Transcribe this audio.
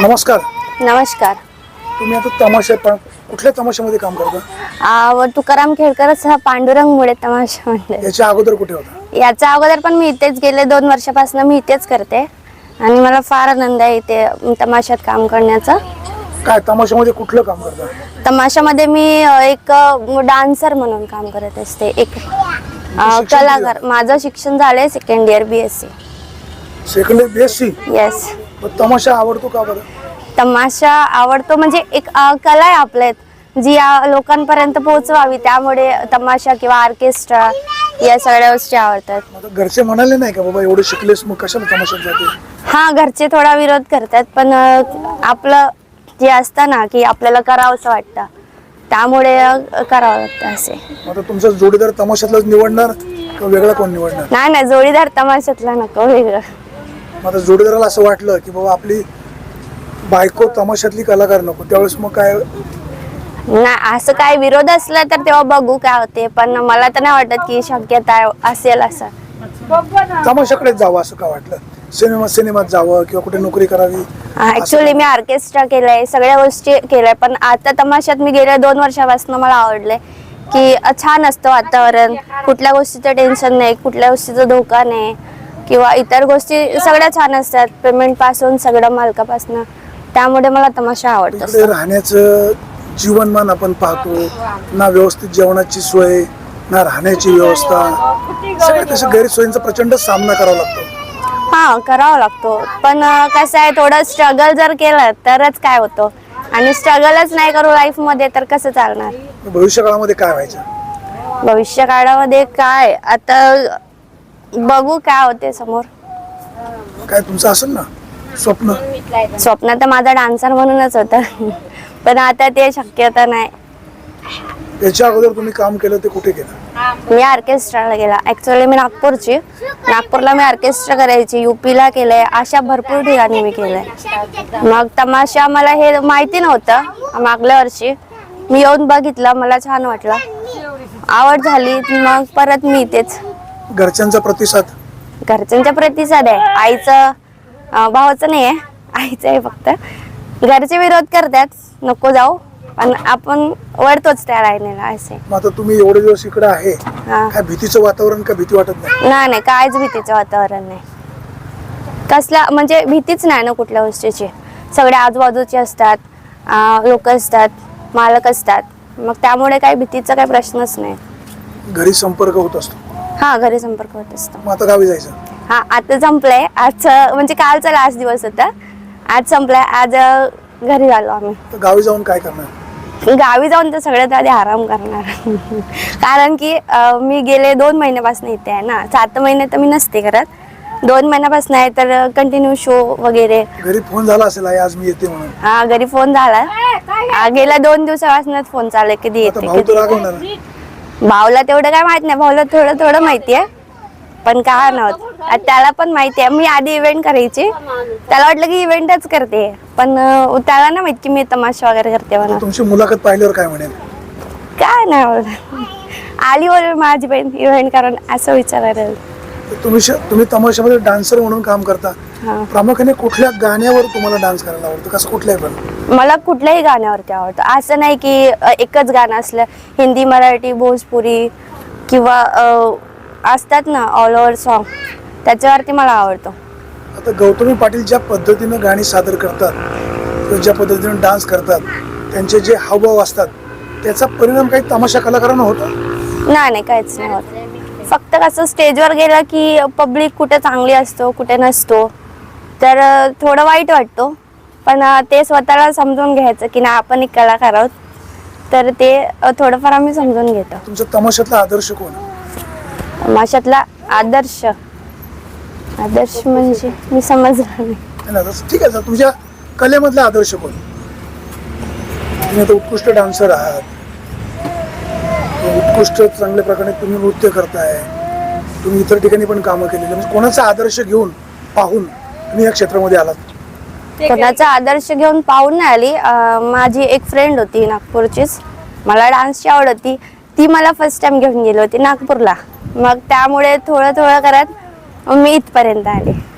नमस्कार. नमस्कार. तुम्ही आता तमाशा पण कुठल्या तमाशामध्ये काम करता? तुकाराम खेळकरच हा पांडुरंग मुळे तमाशा म्हणले याच्या अगोदर कुठे होता? याच्या अगोदर पण मी इथेच गेले दोन वर्षापासून मी इथेच करते. आणि मला फार आनंद आहे इथे तमाशात काम करण्याचा. काय तमाशामध्ये कुठलं काम करता? तमाशामध्ये मी अ, एक डान्सर म्हणून काम करत असते. एक अ, शिक्षण कलाकार. माझं शिक्षण झालंय second year B S C second B S C yes तमाशा आवडतो का बरं? तमाशा आवडतो म्हणजे एक अ, कला आहे आपल्यात जी या लोकांपर्यंत पोहोचवावी त्यामुळे तमाशा किंवा ऑर्केस्ट्रा या सगळ्या गोष्टी आवडतात. आता घरचे म्हणाले नाही का बाबा एवढे शिकलेस मग कशाला तमाशात जाते? हा घरचे थोडा विरोध करतात पण अ, आपलं जे असतं ना की आपल्याला करावंसं वाटतं. त्यामुळे अ, करावं लागतं असे. मग आता तुमचा जोडीदार तमाशातलाच निवडणार का वेगळा कोण निवडणार? नाही नाही जोडीदार तमाशातला नको वेगळं. मग आता जोडीदाराला असं वाटलं की बाबा आपली बायको तमाशातली कलाकार नको त्यावेळेस मग काय? नाही असं काय विरोध असला तर तेव्हा बघू काय होते पण मला तर नाही वाटत की शक्यता असेल असं. तमाशाकडेच जावं असं का वाटलं? सिनेमा सिनेमात जावं किंवा कुठे नोकरी करावी? ऍक्च्युली मी ऑर्केस्ट्रा केलंय सगळ्या गोष्टी केल्या पण आता तमाशात मी गेल्या दोन वर्षापासून मला आवडलंय की छान असतं वातावरण. कुठल्या गोष्टीचं टेन्शन नाही कुठल्या गोष्टीचा धोका नाही. किंवा इतर गोष्टी सगळ्या छान असतात. पेमेंटपासून सगळं मालकापासून. त्यामुळे मला तमाशा आवडतो. इकडे राहण्याचं जीवनमान आपण पाहतो. ना व्यवस्थित जेवणाची सोय ना राहण्याची व्यवस्था. सगळ्या तशा गैरसोयींचा प्रचंड सामना करावा लागतो. हा करावा लागतो. पण अ, कसं आहे थोडं स्ट्रगल जर केलं तरच काय होतं? आणि स्ट्रगलच नाही करू लाईफमध्ये तर कसं चालणार? भविष्य काळामध्ये काय व्हायचं? भविष्य काळामध्ये काय? आता बघू काय होते समोर. काय तुमचं असेल ना स्वप्न. स्वप्न तर माझा डान्सर म्हणूनच होतं. पण आता ते शक्यता नाही. याच्या अगोदर तुम्ही काम केलं ते कुठे केलं? मी ऑर्केस्ट्राला गेला. ऍक्च्युअली मी नागपूरची. नागपूरला मी ऑर्केस्ट्रा करायची युपीला केलंय. अशा भरपूर ठिकाणी मी केलंय. मग तमाशा मला हे माहिती नव्हतं. मागल्या वर्षी. मी येऊन बघितलं मला छान वाटलं. आवड झाली मग परत मी इथेच घरच्यांचा प्रतिसाद? घरच्यांचा प्रतिसाद आहे. आईचं अं, भावाचं नाही आहे. आईचं आहे फक्त. घरचे विरोध करतात. नको जाऊ. पण आपण वळतोच त्या लाईनीला असे. मग आता तुम्ही एवढे दिवस इकडे आहे. हा. काय भीतीचं वातावरण का भीती वाटत नाही? नाही नाही काहीच भीतीचं वातावरण नाही. कसला म्हणजे भीतीच नाही ना कुठल्या गोष्टीची. सगळे आजूबाजूचे असतात. लोक असतात. मालक असतात. मग त्यामुळे काही भीतीचा काही प्रश्नच नाही. घरी संपर्क होत असतो. हा घरी संपर्क होत असतो. मग आता गावी जायचं? हा आता संपलंय. आज म्हणजे कालचा लास्ट दिवस होता. आज संपलाय. आज घरी झालो आम्ही. तर गावी जाऊन काय करणार? गावी जाऊन तर सगळ्यात आधी आराम करणार. कारण की अ, मी गेले दोन महिन्यापासून इथे आहे ना. सात महिने तर मी नसते करत. दोन महिन्यापासून आहे तर कंटिन्यू शो वगैरे. घरी फोन झाला असेल आई आज मी येते म्हणून. हा घरी फोन झाला. हा, गेल्या दोन दिवसापासूनच फोन चालू आहे कधी आता येते भाऊ कधी तर रागवणार. ना. भाऊला तेवढं काय माहीत नाही. भाऊला थोडं थोडं माहिती आहे. पण काय नव्हतं. त्याला पण माहिती आहे. मी आधी इव्हेंट करायची. त्याला वाटलं की इव्हेंटच करते. पण त्याला ना माहीत की मी तमाशा वगैरे करते म्हणून. तुमची मुलाखत पाहिल्यावर काय म्हणेल? काय नाही. आली बोल माझी बहीण इव्हेंट करून. असं विचारायला तुम्ही तुम्ही तमाशामध्ये डान्सर म्हणून काम करता. प्रामुख्याने कुठल्या गाण्यावर तुम्हाला डान्स करायला आवडतं? कसं कुठल्याही पण? मला कुठल्याही गाण्यावरती आवडतं. असं नाही की एकच गाणं असलं हिंदी मराठी भोजपुरी किंवा असतात ना ऑल ओव्हर सॉन्ग त्याच्यावरती मला आवडतो. आता गौतमी पाटील ज्या पद्धतीनं गाणी सादर करतात किंवा ज्या पद्धतीनं डान्स करतात त्यांचे जे हावभाव असतात त्याचा परिणाम काही तमाशा कलाकारांना होतो? नाही नाही काहीच नाही होत. फक्त कसं स्टेजवर गेलं की पब्लिक कुठे चांगली असतो कुठे नसतो. तर थोडं वाईट वाटतो. पण ते स्वतःला समजून घ्यायचं की नाही आपण एक कलाकार आहोत. तर ते थोडंफार आम्ही समजून घेतो. तुमचा तमाशातला आदर्श कोण? तमाशातला आदर्श. आदर्श म्हणजे मी समजलं नाही. नाही ना, तसं ठीक आहे सर तुमच्या कलेमधला आदर्श कोण? तुम्ही आता उत्कृष्ट डान्सर आहात. उत्कृष्ट चांगल्या प्रकारे तुम्ही नृत्य करताय. तुम्ही इतर ठिकाणी पण कामं केलेली म्हणजे कोणाचा आदर्श घेऊन पाहून तुम्ही या क्षेत्रामध्ये आलात? कोणाचा आदर्श घेऊन पाहून नाही आली. अं, माझी एक फ्रेंड होती नागपूरचीच. मला डान्सची आवड होती. ती मला फर्स्ट टाइम घेऊन गेली होती नागपूरला. मग त्यामुळे थोडं थोडं करत मी इथपर्यंत आले.